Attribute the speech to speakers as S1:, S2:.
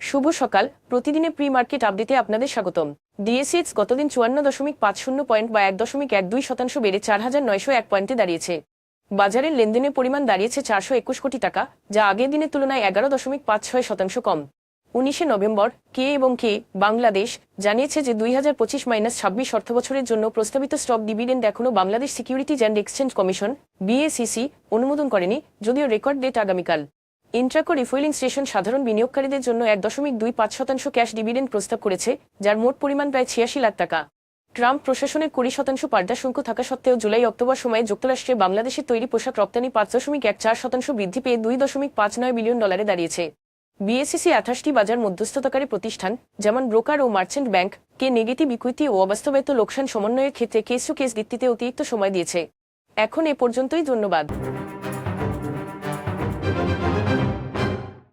S1: শুভ সকাল। প্রতিদিনের pre market আপডেটে আপনাদের স্বাগতম। ডিএসিএক্স গতদিন চুয়ান্ন দশমিক পাঁচ শূন্য পয়েন্ট বা এক দশমিক এক দুই শতাংশ বেড়ে চার হাজার নয়শো এক পয়েন্টে দাঁড়িয়েছে। বাজারের লেনদেনের পরিমাণ দাঁড়িয়েছে চারশো একুশ কোটি টাকা, যা আগের দিনের তুলনায় এগারো দশমিক পাঁচ ছয় শতাংশ কম। উনিশে নভেম্বর, কে এবং কে, বাংলাদেশ, জানিয়েছে যে দুই হাজার পঁচিশ মাইনাস ছাব্বিশ অর্থবছরের জন্য প্রস্তাবিত স্টক ডিভিডেন্ড এখনও Bangladesh securities and exchange commission BSEC অনুমোদন করেনি, যদিও রেকর্ড ডেট আগামীকাল। ইন্ট্রাকো রিফুয়েলিং স্টেশন সাধারণ বিনিয়োগকারীদের জন্য এক দশমিক দুই পাঁচ শতাংশ ক্যাশ ডিভিডেন্ড প্রস্তাব করেছে, যার মোট পরিমাণ প্রায় ছিয়াশি লাখ টাকা। ট্রাম্প প্রশাসনের কুড়ি শতাংশ পাল্টা শুল্ক থাকা সত্ত্বেও জুলাই অক্টোবর সময়ে যুক্তরাষ্ট্রে বাংলাদেশের তৈরি পোশাক রপ্তানি পাঁচ দশমিক এক চার শতাংশ বৃদ্ধি পেয়ে দুই দশমিক পাঁচ নয় বিলিয়ন ডলারে দাঁড়িয়েছে। বিএসসিসি আঠাশটি বাজার মধ্যস্থতাকারী প্রতিষ্ঠান, যেমন ব্রোকার ও মার্চেন্ট ব্যাংক, কে নেগেটিভ ইকুইটি ও অবাস্তবায়িত লোকসান সমন্বয়ের ক্ষেত্রে কেস টু কেস ভিত্তিতে অতিরিক্ত সময় দিয়েছে। এখন এ পর্যন্তই, ধন্যবাদ।